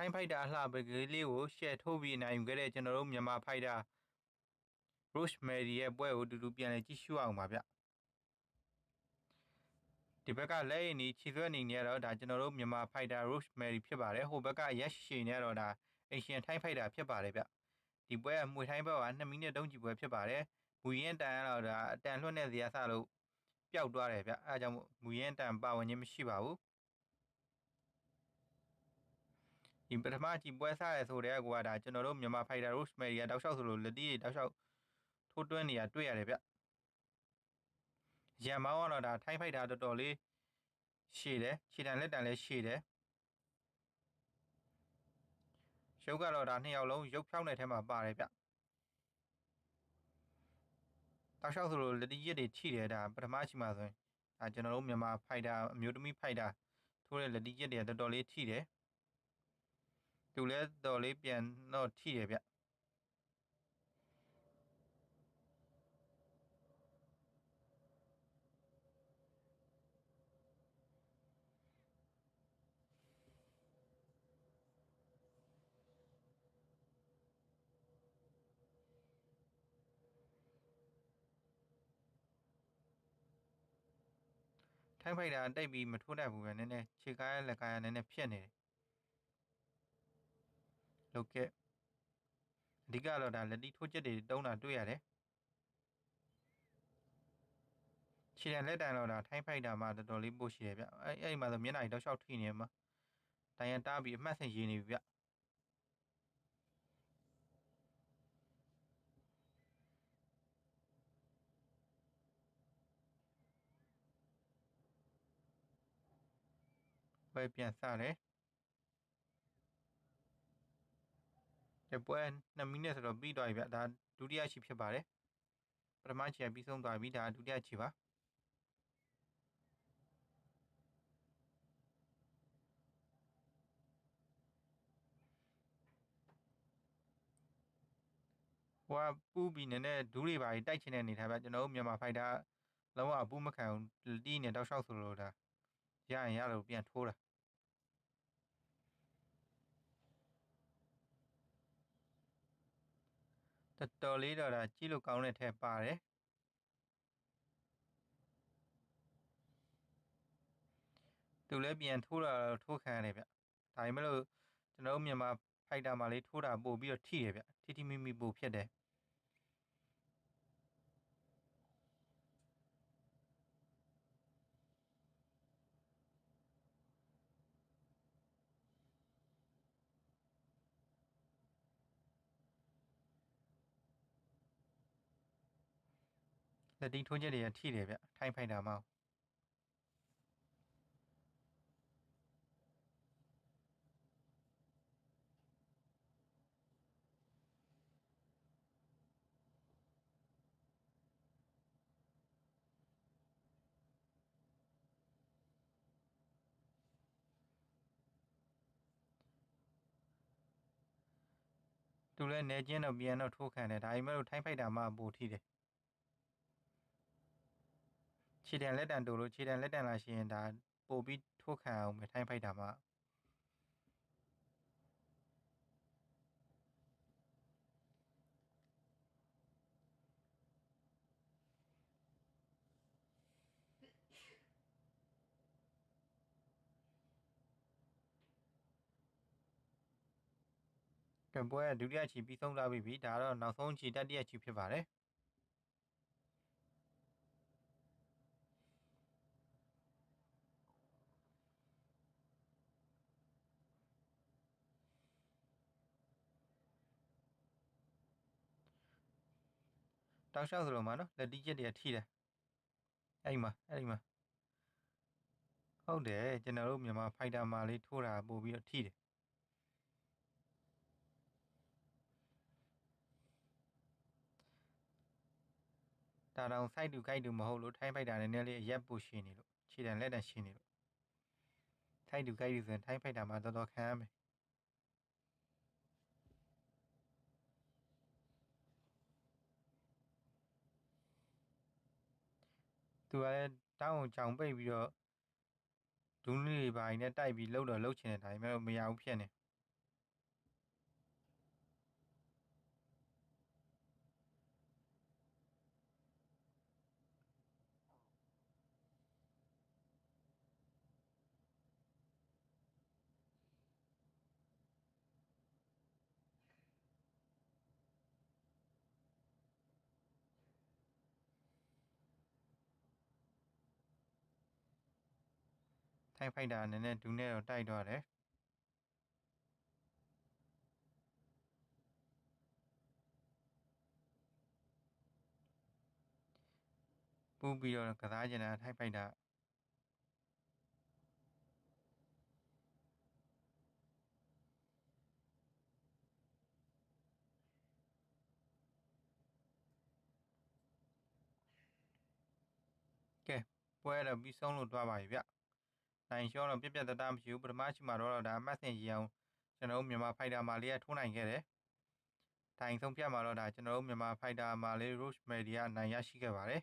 ထိုင်းဖိုက်တာအလှပကလေးကိုရှယ်ထိုးပြီးနိုင်ယူခဲ့တဲ့ကျွန်တော်တို့မြန်မာဖိုက်တာ Rosemary ရဲ့ပွဲကိုအတူတူပြန်လည်ကြည့်ရှုအောင်ပါဗျဒီဘက်ကလက်ရည်နီခြေဆွဲအနေနဲ့ကတော့ဒါကျွန်တော်တို့မြန်မာဖိုက်တာ Rosemary ဖြစ်ပါတယ်ဟိုဘက်ကရက်ရှည်နေတော့ဒါအင်ရှင်ထိုင်းဖိုက်တာဖြစ်ပါတယ်ဗျဒီပွဲကမှွေထိုင်းဘက်က2မိနစ်တုံးကြည့်ပွဲဖြစ်ပါတယ်မူရင်တန်ကတော့ဒါအတန်လွှတ်တဲ့ဇာတ်ဆလို့ပျောက်သွားတယ်ဗျအဲဒါကြောင့်မူရင်တန်ပါဝင်ခြင်းမရှိပါဘူး ဒီပထမကြည်ပွဲစားရဆိုတဲ့ကွာဒါကျွန်တော်တို့မြန်မာဖိုက်တာ Rosemary ကတောက်လျှောက်ဆိုလို့လက်တီးတောက်လျှောက်ထိုးတွင်းနေရတွေ့ရတယ်ဗျရန်မောင်းကတော့ဒါထိုင်းဖိုက်တာတော်တော်လေးရှည်တယ်ခြေတံလက်တံလည်းရှည်တယ်ရုပ်ကတော့ဒါနှစ်ယောက်လုံးရုပ်ဖြောင်းတဲ့ထဲမှာပါတယ်ဗျတောက်လျှောက်ဆိုလို့လက်တီးရစ်တွေထိတယ်ဒါပထမချိန်မှာဆိုရင်ဒါကျွန်တော်တို့မြန်မာဖိုက်တာအမျိုးသမီးဖိုက်တာထိုးတဲ့လက်တီးရစ်တွေတော်တော်လေးထိတယ် သူလည်းတော်လေးပြန်တော့ထိတယ်ဗျထိုင်းဖိုက်တာတိတ်ပြီးမထိုးတတ်ဘူးပဲနည်းနည်းခြေကားရလက်ကားရနည်းနည်းဖြစ်နေတယ် လုပ်ခဲ့အဓိကတော့ဒါလက်တီထိုးချက်တွေတုံးတာတွေ့ရတယ်ခြေတံလက်တံတော့ဒါထိုင်းဖိုက်တာမှာတော်တော်လေးပို့ရှိတယ်ဗျအဲ့အဲ့ဒီမှာဆိုမျက်နှာကြီးတောက်လျှောက်ထိနေမှာတိုင်ရန်တားပြီးအမှတ်ဆင်ရေးနေပြီဗျပဲပြန်စတယ် ဒီပွဲ2မိနစ်ဆိုတော့ပြီးသွားပြီဗျဒါဒုတိယချီဖြစ်ပါတယ်ပထမချီကပြီးဆုံးသွားပြီဒါဒုတိယချီပါဟိုကပူးပြီးနည်းနည်းဒူးတွေပါတိုက်ချင်တဲ့အနေထားဗျကျွန်တော်တို့မြန်မာဖိုက်တာလုံးဝပူးမခံဘူးတီးနေတောက်လျှောက်ဆိုလို့ဒါရရင်ရလို့ပြန်ထိုးတာ တော်တော်လေးတော့ဒါကြည့်လို့ကောင်းတဲ့ထဲပါတယ်သူလည်းပြန်ထိုးတာထိုးခံရတယ်ဗျဒါပေမဲ့လို့ကျွန်တော်တို့မြန်မာဖိုက်တာမှာလေးထိုးတာပို့ပြီးတော့ထိရဗျထိထိမိမိပို့ဖြစ်တယ် လက်တီးထိုးချက်တွေကထိတယ်ဗျထိုင်းဖိုက်တာမှာသူလည်းနေချင်းတော့ပြန်တော့ထိုးခံတယ်ဒါပေမဲ့လို့ထိုင်းဖိုက်တာမှာပိုထိတယ် ခြေတံလက်တံတူလို့ခြေတံလက်တံလာရှိရင်ဒါပို့ပြီးထိုးခံအောင်ပဲထိုင်းဖိုက်တာမှာကပွဲဒုတိယချီပြီးဆုံးလာပြီဒါတော့နောက်ဆုံးချီတတိယချီဖြစ်ပါတယ် တောက်လျှောက်ဆိုလို့မှာနော်လက်တီးချက်တွေကထိတယ်အဲ့ဒီမှာအဲ့ဒီမှာဟုတ်တယ်ကျွန်တော်တို့မြန်မာဖိုက်တာမှာလေးထိုးတာပို့ပြီးတော့ထိတယ်ဒါတောင် site to guide တူမဟုတ်လို့ထိုင်းဖိုက်တာနည်းနည်းလေးအရက်ပူရှင်နေလို့ခြေတံလက်တံရှင်နေလို့ site to guide ဆိုရင်ထိုင်းဖိုက်တာမှာတော်တော်ခံရမယ် သူကလည်းတောင်းအောင်ကြောင်ပိတ်ပြီးတော့ဒူးလေးတွေပါရင်နဲ့တိုက်ပြီးလှုပ်တော့လှုပ်ချင်တယ်ဒါပေမဲ့မရဘူးဖြစ်နေ ထိုင်းဖိုက်တာအနေနဲ့ဒူးနဲ့တော့တိုက်တော့တယ်ပူပြီးတော့ကစားကျင်တာထိုင်းဖိုက်တာကဲပွဲတော့ပြီးဆုံးလို့တွားပါပြီဗျ နိုင်ရှောတော့ပြက်ပြက်တတမရှိဘူးပထမရှိမှာတော့ဒါအမှတ်စဉ်ကြီးအောင်ကျွန်တော်တို့မြန်မာဖိုက်တာမာလေးကထိုးနိုင်ခဲ့တယ်တိုင်ဆုံးဖြတ်မှာတော့ဒါကျွန်တော်တို့မြန်မာဖိုက်တာမာလေး Rosemary ကနိုင်ရရှိခဲ့ပါတယ်